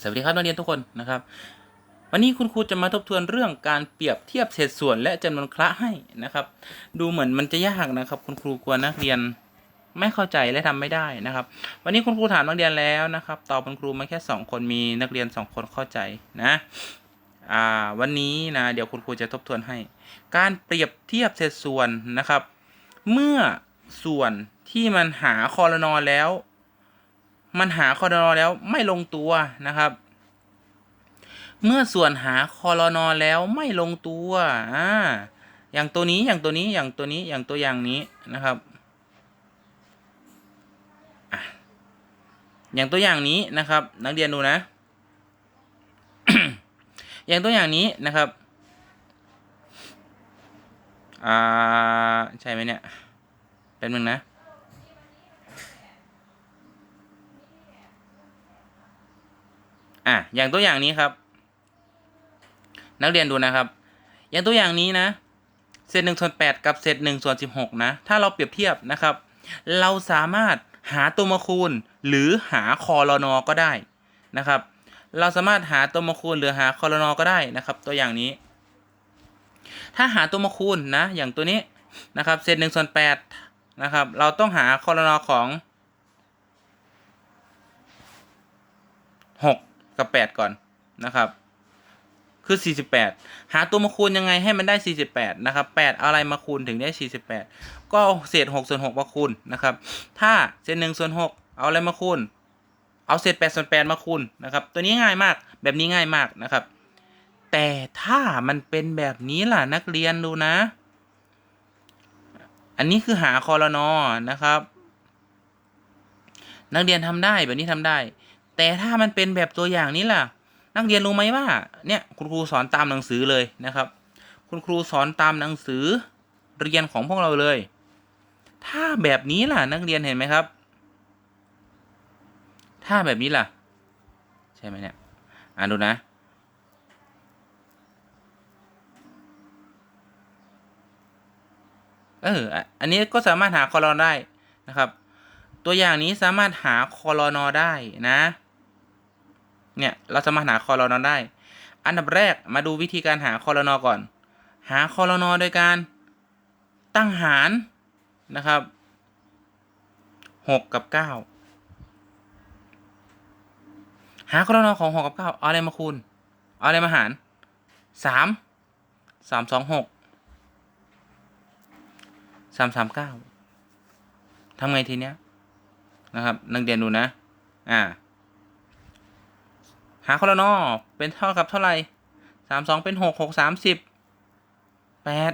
สวัสดีครับนักเรียนทุกคนนะครับ วันนี้คุณครูจะมาทบทวนเรื่องการเปรียบเทียบเศษส่วนและจำนวนคละให้นะครับ ดูเหมือนมันจะยากนะครับ คุณครูกลัวนักเรียนไม่เข้าใจและทำไม่ได้นะครับ วันนี้คุณครูถามนักเรียนแล้วนะครับตอบคุณครูมาแค่สองคนมีนักเรียนสองคนเข้าใจนะอ่าวันนี้นะเดี๋ยวคุณครูจะทบทวนให้ การเปรียบเทียบเศษส่วนนะครับ เมื่อส่วนที่มันหาคอรนอแล้ว มันหาคอรนอแล้วไม่ลงตัวนะครับ เมื่อส่วนหาคอรนอแล้วไม่ลงตัวอ่าอย่างตัวนี้อย่างตัวนี้อย่างตัวนี้อย่างตัวอย่างนี้นะครับอะอย่างตัวอย่างนี้นะครับ นักเรียนดูนะ อย่างตัวอย่างนี้นะครับอ่าใช่ไหมเนี่ยเป็นมึงนะ อะอย่างตัวอย่างนี้ครับ นักเรียนดูนะครับ อย่างตัวอย่างนี้นะเศษหนึ่งส่วนแปดกับเศษหนึ่งส่วนสิบหกนะ ถ้าเราเปรียบเทียบนะครับ เราสามารถหาตัวมาคูณหรือหาคอรนอก็ได้นะครับ เราสามารถหาตัวมาคูณหรือหาคอรนอก็ได้นะครับ ตัวอย่างนี้ ถ้าหาตัวมาคูณนะ อย่างตัวนี้นะครับเศษหนึ่งส่วนแปดนะครับ เราต้องหาคอรนอของหก กับแปดก่อนนะครับ คือ 48 หาตัวมาคูณยังไงให้มันได้ 48 นะครับ 8อาอะไรมาคูณถึงได้ 48 ก็เอาเศษ6ส่วน6มาคูณนะครับ ถ้าเศษ1ส่วน6เอาอะไรมาคูณ เอาเศษ8ส่วน8มาคูณนะครับ ตัวนี้ง่ายมาก แบบนี้ง่ายมากนะครับ แต่ถ้ามันเป็นแบบนี้ล่ะนักเรียนดูนะ อันนี้คือหาคอรนอนะครับ นักเรียนทำได้แบบนี้ทำได้ แต่ถ้ามันเป็นแบบตัวอย่างนี้ล่ะ นักเรียนรู้ไหมว่าเนี่ยคุณครูสอนตามหนังสือเลยนะครับ คุณครูสอนตามหนังสือเรียนของพวกเราเลย ถ้าแบบนี้ล่ะนักเรียนเห็นไหมครับ ถ้าแบบนี้ล่ะ ใช่ไหมเนี่ยอ่านดูนะเออ อันนี้ก็สามารถหาคอรนได้นะครับ ตัวอย่างนี้สามารถหาคอรนอได้นะ เนี่ยเราสามารถหาคอรนอได้ อันดับแรกมาดูวิธีการหาคอรนอก่อน หาคอรนอโดยการตั้งหารนะครับหกกับเก้าหาคอรนอของหกกับเก้าเอาอะไรมาคูณ เอาอะไรมาหารสามสามสองหกสามสามเก้าทำไงทีเนี้ยนะครับ นักเรียนดูนะ อ่า หาคอรนอเป็นเท่ากับเท่าไหร่สามสองเป็นหกหกสามสิบแปด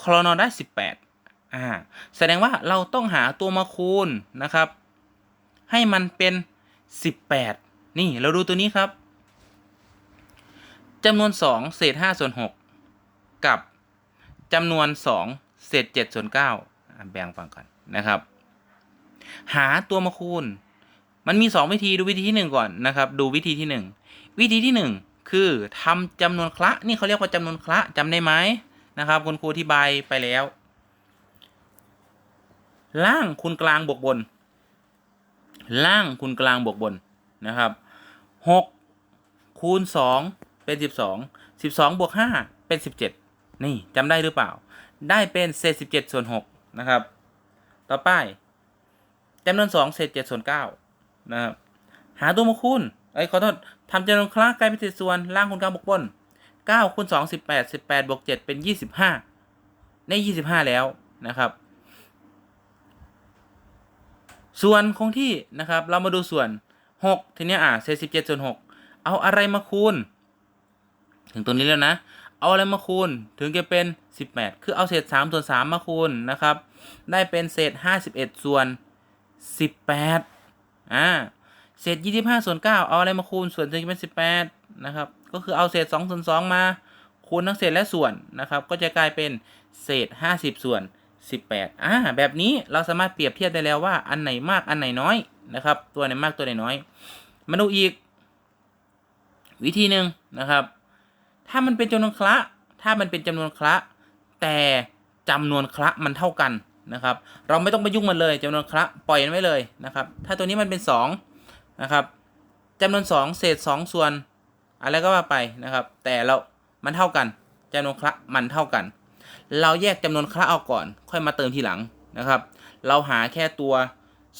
คอรนอได้สิบแปดอ่า แสดงว่าเราต้องหาตัวมาคูณนะครับ ให้มันเป็นสิบแปดนี่เราดูตัวนี้ครับจำนวนสองเศษห้าส่วนหกกับจำนวนสองเศษเจ็ดส่วนเก้าแบ่งฟังกันนะครับ หาตัวมาคูณ มันมีสองวิธีดูวิธีที่หนึ่งก่อนนะครับ ดูวิธีที่หนึ่ง วิธีที่หนึ่งคือทำจำนวนคละนี่เขาเรียกว่าจำนวนคละจำได้ไหมนะครับ คุณครูอธิบายไปแล้ว ล่างคูณกลางบวกบน ล่างคูณกลางบวกบนนะครับหกคูณสองเป็นสิบสองสิบสองบวกห้าเป็นสิบเจ็ดนี่จำได้หรือเปล่า ได้เป็นเศษสิบเจ็ดส่วนหกนะครับ ต่อไปจำนวนสองเศษเจ็ดส่วนเก้านะครับ หาตัวมาคูณไอ้ยขอโทษ ทำจำนวนคละกลายเป็นเศษส่วนล่างคูณกลางบวกบนเก้าคูณสองสิบแปดสิบแปดบวกเจ็ดเป็นยี่สิบห้าได้ยี่สิบห้าแล้วนะครับ ส่วนคงที่นะครับ เรามาดูส่วนหกทีนี้อะเศษสิบเจ็ดส่วนหกเอาอะไรมาคูณ ถึงตัวนี้แล้วนะ เอาอะไรมาคูณถึงจะเป็นสิบแปดคือเอาเศษสามส่วนสามมาคูณนะครับ ได้เป็นเศษห้าสิบเอ็ดส่วนสิบแปดอ่า เศษยี่สิบห้าส่วนเก้าเอาอะไรมาคูณส่วนจะเป็นสิบแปดนะครับ ก็คือเอาเศษสองส่วนสองมาคูณทั้งเศษและส่วนนะครับ ก็จะกลายเป็นเศษห้าสิบส่วนสิบแปดอ่าแบบนี้เราสามารถเปรียบเทียบได้แล้วว่าอันไหนมากอันไหนน้อยนะครับ ตัวไหนมากตัวไหนน้อย มาดูอีก วิธีหนึ่งนะครับ ถ้ามันเป็นจำนวนคละ ถ้ามันเป็นจำนวนคละ แต่จำนวนคละมันเท่ากันนะครับ เราไม่ต้องไปยุ่งมันเลยจำนวนคละปล่อยมันไว้เลยนะครับ ถ้าตัวนี้มันเป็นสอง นะครับจำนวนสองเศษสองส่วน อะไรก็ว่าไปนะครับ แต่เรา มันเท่ากันจำนวนคละมันเท่ากัน เราแยกจำนวนคละออกก่อน ค่อยมาเติมทีหลังนะครับ เราหาแค่ตัว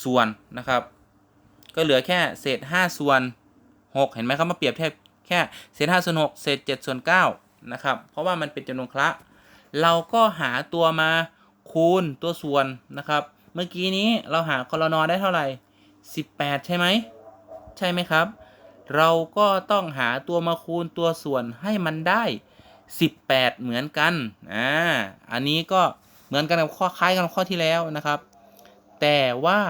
ส่วนนะครับ ก็เหลือแค่เศษ 5 ส่วน 6 เห็นไหมครับมาเปรียบเทียบแค่เศษ5ส่วน6เศษ7ส่วน9นะครับเพราะว่ามันเป็นจำนวนคละเราก็หาตัวมาคูณตัวส่วนนะครับ เมื่อกี้นี้เราหาคอลนอได้เท่าไหร่ 18 ใช่ไหม ใช่ไหมครับ เราก็ต้องหาตัวมาคูณตัวส่วนให้มันได้ 18 เหมือนกันอ่าอันนี้ก็เหมือนกันกับข้อคล้ายกันกับข้อที่แล้วนะครับ แต่ว่า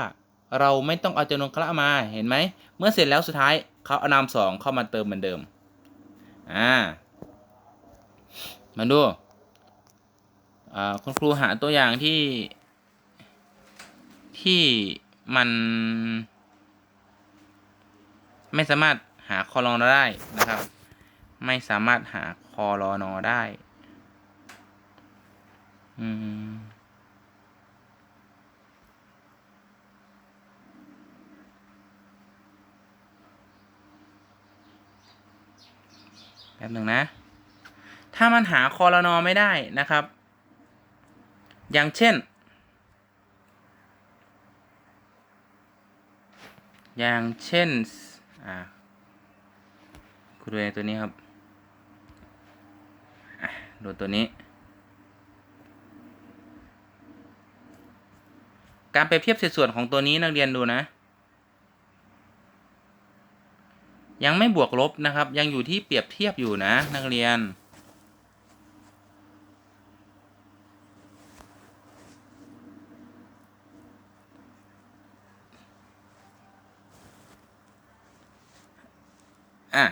เราไม่ต้องเอาจำนวนคละมาเห็นไหม เมื่อเสร็จแล้วสุดท้ายเขาเอานามสองเข้ามาเติมเหมือนเดิมอ่ามาดูอ่าคุณครูหาตัวอย่างที่ที่มัน ไม่สามารถหาคอรอนอได้นะครับ ไม่สามารถหาคอรอนอได้ อืมแป๊บหนึ่งนะ ถ้ามันหาคอรนอไม่ได้นะครับ อย่างเช่น อย่างเช่น อ่าคุณดูตัวนี้ครับดูตัวนี้ การเปรียบเทียบสัดส่วนของตัวนี้นักเรียนดูนะ ยังไม่บวกลบนะครับ ยังอยู่ที่เปรียบเทียบอยู่นะนักเรียน อะ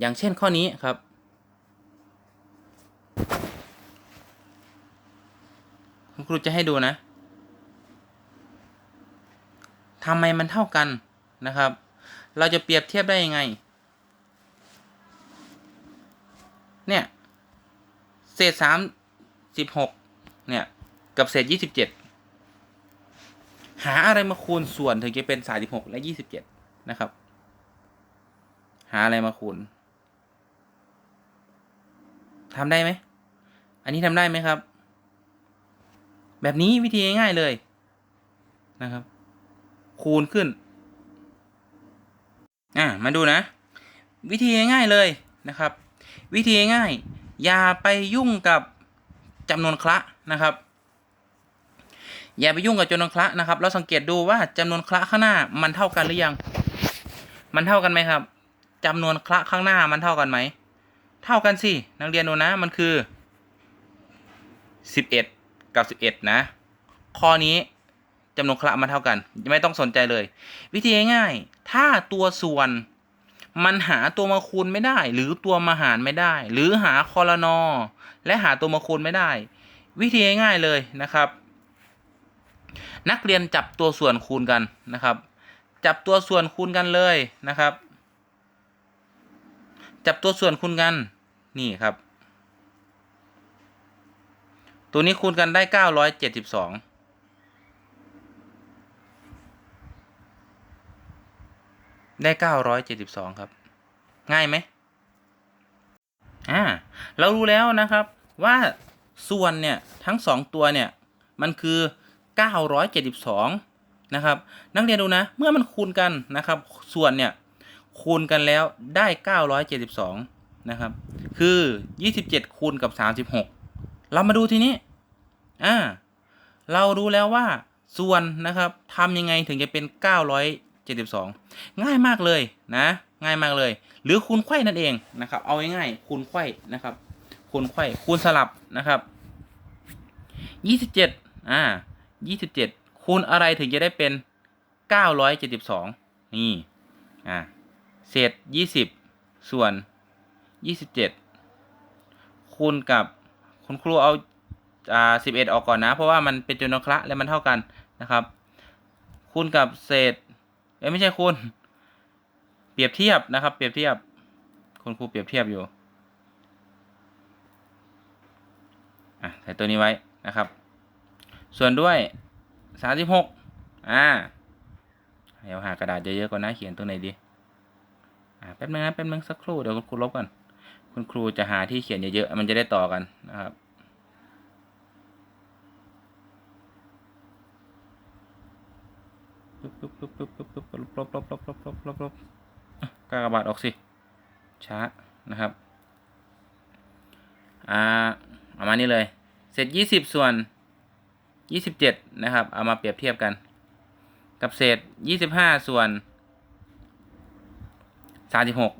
อย่างเช่นข้อนี้ครับ คุณครูจะให้ดูนะทำไมมันเท่ากันนะครับ เราจะเปรียบเทียบได้ยังไง เนี่ย เศษสามสิบหกเนี่ย กับเศษยี่สิบเจ็ดหาอะไรมาคูณส่วนถึงจะเป็นสามสิบหกและยี่สิบเจ็ดนะครับ หาอะไรมาคูณ ทำได้ไหม อันนี้ทำได้ไหมครับ แบบนี้วิธีง่ายๆเลยนะครับ คูณขึ้น อะมาดูนะ วิธีง่ายๆเลยนะครับ วิธีง่ายๆอย่าไปยุ่งกับจำนวนคละนะครับ อย่าไปยุ่งกับจำนวนคละนะครับ เราสังเกตดูว่าจำนวนคละข้างหน้ามันเท่ากันหรือยัง มันเท่ากันไหมครับจำนวนคละข้างหน้ามันเท่ากันไหม เท่ากันสินักเรียนดูนะมันคือสิบเอ็ดกับสิบเอ็ดนะ ข้อนี้จำนวนคละมันเท่ากัน ไม่ต้องสนใจเลย วิธีง่ายๆถ้าตัวส่วนมันหาตัวมาคูณไม่ได้ หรือตัวมาหารไม่ได้ หรือหาคอรนอและหาตัวมาคูณไม่ได้ วิธีง่ายๆเลยนะครับ นักเรียนจับตัวส่วนคูณกันนะครับ จับตัวส่วนคูณกันเลยนะครับ จับตัวส่วนคูณกัน นี่ครับ ตัวนี้คูณกันได้เก้าร้อยเจ็ดสิบสองได้เก้าร้อยเจ็ดสิบสองครับ ง่ายไหมอ่าเรารู้แล้วนะครับว่าส่วนเนี่ยทั้งสองตัวเนี่ยมันคือเก้าร้อยเจ็ดสิบสองนะครับ นักเรียนดูนะ เมื่อมันคูณกันนะครับ ส่วนเนี่ยคูณกันแล้วได้เก้าร้อยเจ็ดสิบสอง นะครับ คือยี่สิบเจ็ดคูณกับสามสิบหกเรามาดูทีนี้ อ่า เรารู้แล้วว่าส่วนนะครับทำยังไงถึงจะเป็นเก้าร้อยเจ็ดสิบสองง่ายมากเลยนะ ง่ายมากเลย หรือคูณไขว้นั่นเองนะครับ เอาง่ายๆคูณไขว้นะครับ คูณไขว้คูณสลับนะครับยี่สิบเจ็ดอ่ายี่สิบเจ็ดคูณอะไรถึงจะได้เป็นเก้าร้อยเจ็ดสิบสองนี่ อ่า เศษยี่สิบส่วน ยี่สิบเจ็ดคูณกับคุณครูเอาอ่าสิบเอ็ดออกก่อนนะ เพราะว่ามันเป็นจำนวนคละและมันเท่ากันนะครับ คูณกับเศษเอ้ไม่ใช่คูณเปรียบเทียบนะครับ เปรียบเทียบ คุณครูเปรียบเทียบอยู่อะใส่ตัวนี้ไว้นะครับ ส่วนด้วยสามสิบหกอ่าเดี๋ยวหากระดาษเยอะๆก่อนนะเขียนตรงไหนดีอ่าแป๊บนึงนะแป๊บนึงสักครู่เดี๋ยวคุณครูลบก่อน คุณครูจะหาที่เขียนเยอะๆ มันจะได้ต่อกันนะครับปึ๊บปึ๊บปึ๊บปึ๊บปึ๊บปึ๊บลบลบลบลบลบลบลบลบอะกากบาทออกสิ ช้า นะครับ อ่า เอามานี่เลยเศษยี่สิบส่วนยี่สิบเจ็ดนะครับ เอามาเปรียบเทียบกัน กับเศษยี่สิบห้าส่วนสามสิบหก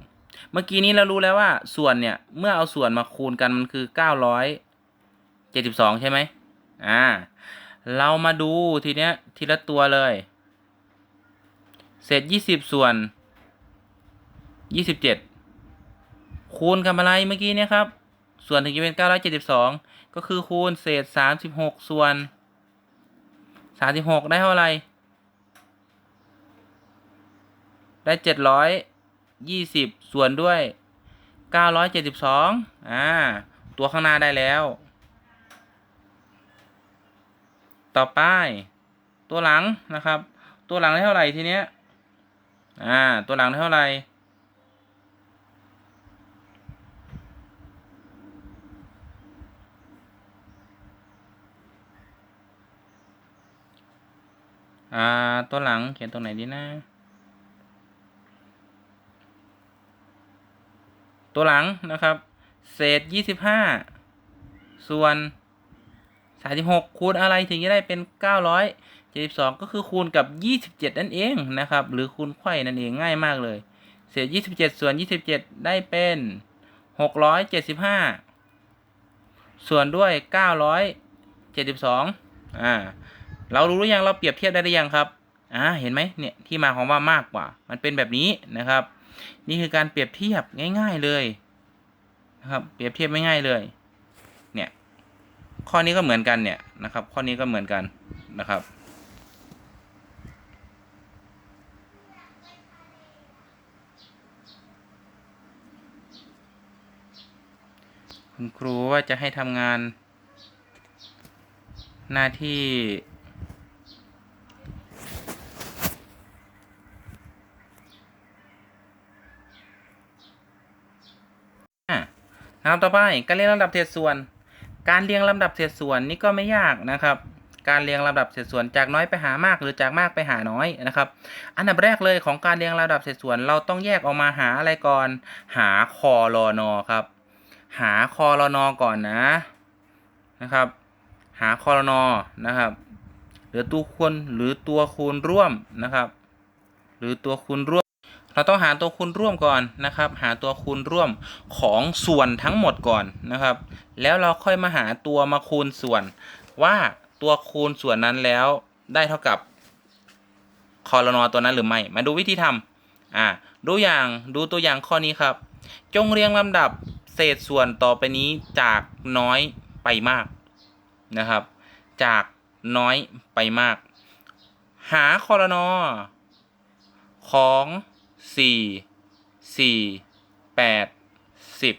เมื่อกี้นี้เรารู้แล้วว่าส่วนเนี่ย เมื่อเอาส่วนมาคูณกันมันคือเก้าร้อยเจ็ดสิบสองใช่ไหมอ่า เรามาดูทีเนี้ยทีละตัวเลย เศษยี่สิบส่วนยี่สิบเจ็ดคูณกับอะไรเมื่อกี้เนี่ยครับ ส่วนถึงจะเป็น 972 ก็คือคูณเศษ 36 ส่วน 36 ได้เท่าไหร่ได้ 20 ส่วนด้วย 972อ่าตัวข้างหน้าได้แล้ว ต่อไป ตัวหลังนะครับ ตัวหลังได้เท่าไหร่ทีเนี้ยอ่าตัวหลังได้เท่าไหร่อ่าตัวหลังเขียนตรงไหนดีนะ ตัวหลังนะครับ เศษยี่สิบห้าส่วนสามสิบหกคูณอะไรถึงจะได้เป็นเก้าร้อยเจ็ดสิบสองก็คือคูณกับยี่สิบเจ็ดนั่นเองนะครับ หรือคูณไขว้นั่นเองง่ายมากเลย เศษยี่สิบเจ็ดส่วนยี่สิบเจ็ดได้เป็นหกร้อยเจ็ดสิบห้าส่วนด้วยเก้าร้อยเจ็ดสิบสองอ่า เรารู้หรือยังเราเปรียบเทียบได้หรือยังครับ อ่า เห็นไหมเนี่ยที่มาของว่ามากกว่า มันเป็นแบบนี้นะครับ นี่คือการเปรียบเทียบง่าย ๆเลยนะครับ เปรียบเทียบง่ายๆเลย เนี่ย ข้อนี้ก็เหมือนกันเนี่ยนะครับ ข้อนี้ก็เหมือนกันนะครับคุณครูว่าจะให้ทำงานหน้าที่ อะ นะครับต่อไปการเรียงลำดับเศษส่วน การเรียงลำดับเศษส่วนนี่ก็ไม่ยากนะครับ การเรียงลำดับเศษส่วนจากน้อยไปหามากหรือจากมากไปหาน้อยนะครับ อันดับแรกเลยของการเรียงลำดับเศษส่วน เราต้องแยกออกมาหาอะไรก่อน หาคอรอนอครับ หาคอรอนอก่อนนะนะครับ หาคอรนอนะครับหรือตัวคูณหรือตัวคูณร่วมนะครับ หรือตัวคูณร่วม เราต้องหาตัวคูณร่วมก่อนนะครับ หาตัวคูณร่วมของส่วนทั้งหมดก่อนนะครับ แล้วเราค่อยมาหาตัวมาคูณส่วน ว่าตัวคูณส่วนนั้นแล้วได้เท่ากับคอรนอตัวนั้นหรือไม่ มาดูวิธีทำอ่าดูอย่างดูตัวอย่างข้อนี้ครับ จงเรียงลำดับเศษส่วนต่อไปนี้จากน้อยไปมากนะครับ จากน้อยไปมาก หาคอรนอของ สี่สี่แปดสิบ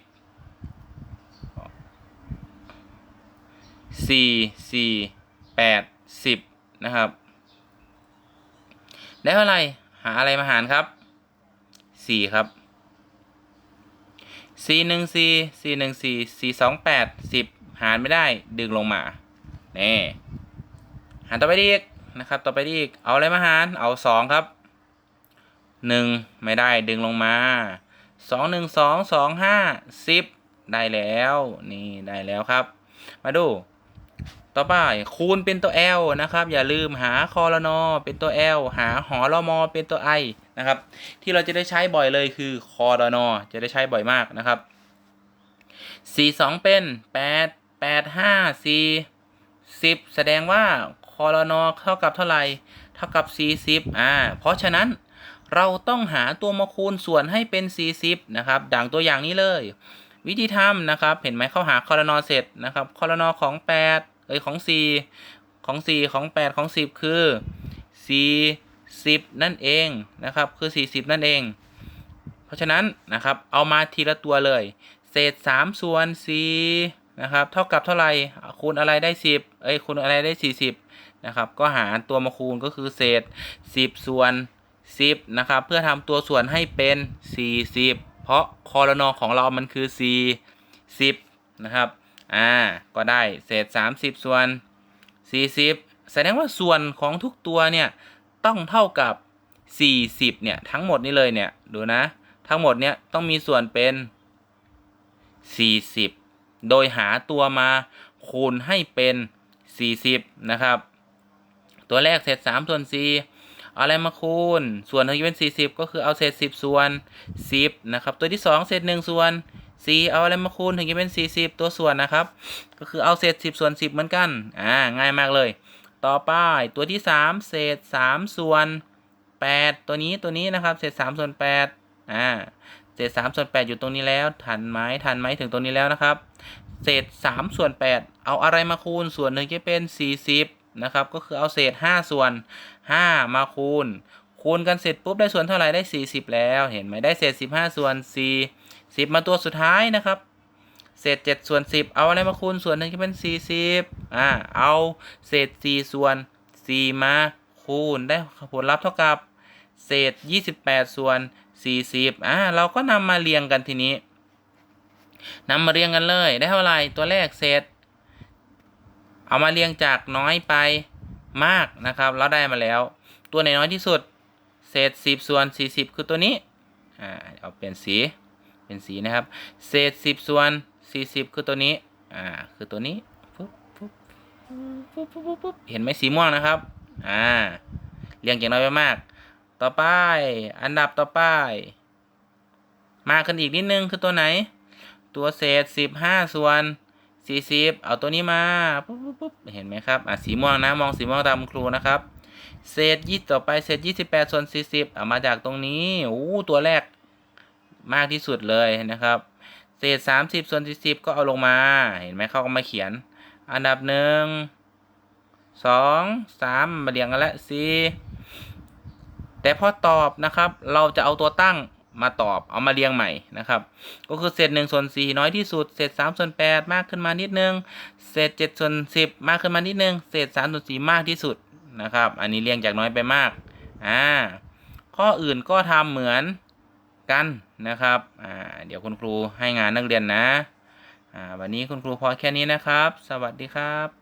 สี่สี่แปดสิบนะครับได้เท่าไรหาอะไรมาหารครับสี่ครับสี่หนึ่งสี่สี่หนึ่งสี่สี่สองแปดสิบหารไม่ได้ดึงลงมาเนี่หารต่อไปอีกนะครับ ต่อไปอีกเอาอะไรมาหารเอาสองครับ หนึ่งไม่ได้ดึงลงมาสองหนึ่งสองสองห้าสิบได้แล้วนี่ได้แล้วครับ มาดู ต่อไปคูณเป็นตัว L นะครับ อย่าลืมหาคอรนอเป็นตัว L หาหอรมอเป็นตัว I นะครับ ที่เราจะได้ใช้บ่อยเลยคือคอรนอจะได้ใช้บ่อยมากนะครับสี่สองเป็นแปดแปดห้าสี่สิบแสดงว่าคอรนอเท่ากับเท่าไหร่ เท่ากับสี่สิบอ่า เพราะฉะนั้น เราต้องหาตัวมาคูณส่วนให้เป็นสี่สิบนะครับ ดังตัวอย่างนี้เลย วิธีทำนะครับ เห็นไหมเข้าหาคอรนอเสร็จนะครับคอรนอของแปดเอ้ยของสี่ของสี่ของแปดของสิบคือสี่สิบนั่นเองนะครับ คือสี่สิบนั่นเอง เพราะฉะนั้นนะครับ เอามาทีละตัวเลย เศษสามส่วนสี่นะครับ เท่ากับเท่าไหร่คูณอะไรได้สิบเอ้ยคูณอะไรได้สี่สิบนะครับ ก็หาตัวมาคูณก็คือเศษสิบส่วน 10 นะครับ เพื่อทำตัวส่วนให้เป็น 40 เพราะคอรนอของเรามันคือ 40 นะครับ อ่า ก็ได้เศษ 30 ส่วน 40 แสดงว่าส่วนของทุกตัวเนี่ย ต้องเท่ากับ 40 เนี่ย ทั้งหมดนี้เลยเนี่ย ดูนะ ทั้งหมดเนี่ยต้องมีส่วนเป็น 40 โดยหาตัวมาคูณให้เป็น 40 นะครับ ตัวแรกเศษ3ส่วน4 อาอะไรมาคูณ ส่วนที่เป็น 40 ก็คือเอาเศษ 10 ส่วน 10 นะครับ ตัวที่ 2 เศษ 1 ส่วน 4 เอาอะไรมาคูณถึงจะเป็น 40 ตัวส่วนนะครับ ก็คือเอาเศษ 10 ส่วน 10 เหมือนกัน อ่า ง่ายมากเลย ต่อไปตัวที่ 3 เศษ 3 ส่วน 8 ตัวนี้ตัวนี้นะครับ เศษ 3 ส่วน 8 อ่า เศษ 3 ส่วน 8 อยู่ตรงนี้แล้ว ทันไหมทันไหมถึงตรงนี้แล้วนะครับ เศษ 3 ส่วน 8 เอาอะไรมาคูณ ส่วนหนึ่งจะเป็น 40นะครับก็คือเอาเศษ 5 ส่วน 5 มาคูณ คูณกันเสร็จปุ๊บได้ส่วนเท่าไหร่ได้ 40 แล้วเห็นไหมได้เศษ 15 ส่วน 4 10 มาตัวสุดท้ายนะครับ เศษ 7 ส่วน 10 เอาอะไรมาคูณส่วนหนึ่งจะเป็น 40อ่าเอาเศษ 4 ส่วน 4 มาคูณได้ผลลัพธ์เท่ากับเศษ 28 ส่วน 40อ่าเราก็นำมาเรียงกันทีนี้นำมาเรียงกันเลยได้เท่าไหร่ตัวแรกเศษ เอามาเรียงจากน้อยไป มากนะครับเราได้มาแล้ว ตัวไหนน้อยที่สุด เศษ 10 ส่วน 40 คือตัวนี้อ่าเอาเปลี่ยนสีเป็นสีนะครับ เศษ 10 ส่วน 40 คือตัวนี้อ่าคือตัวนี้ปุ๊บปุ๊บปุ๊บปุ๊บปุ๊บบเห็นไหมสีม่วงนะครับอ่าเรียงจากน้อยไปมาก ต่อไปอันดับต่อไป มากขึ้นอีกนิดนึงคือตัวไหน ตัวเศษ 15 ส่วน 40เอาตัวนี้มาปุ๊บปุ๊บปุ๊บเห็นไหมครับอะสีม่วงนะมองสีม่วงตามครูนะครับ เศษยี่ต่อไปเศษ28ส่วน40เอามาจากตรงนี้โอ้ตัวแรกมากที่สุดเลยนะครับ เศษ30ส่วน40ก็เอาลงมาเห็นไหมเขาก็มาเขียน อันดับหนึ่งสองสามมาเรียงกันแล้วสี่แต่พอตอบนะครับ เราจะเอาตัวตั้ง มาตอบเอามาเรียงใหม่นะครับ ก็คือเศษหนึ่งส่วนสี่น้อยที่สุด เศษสามส่วนแปดมากขึ้นมานิดนึง เศษเจ็ดส่วนสิบมากขึ้นมานิดนึง เศษสามส่วนสี่มากที่สุดนะครับ อันนี้เรียงจากน้อยไปมากอ่าข้ออื่นก็ทำเหมือนกันนะครับอ่าเดี๋ยวคุณครูให้งานนักเรียนนะอ่าวันนี้คุณครูพอแค่นี้นะครับ สวัสดีครับ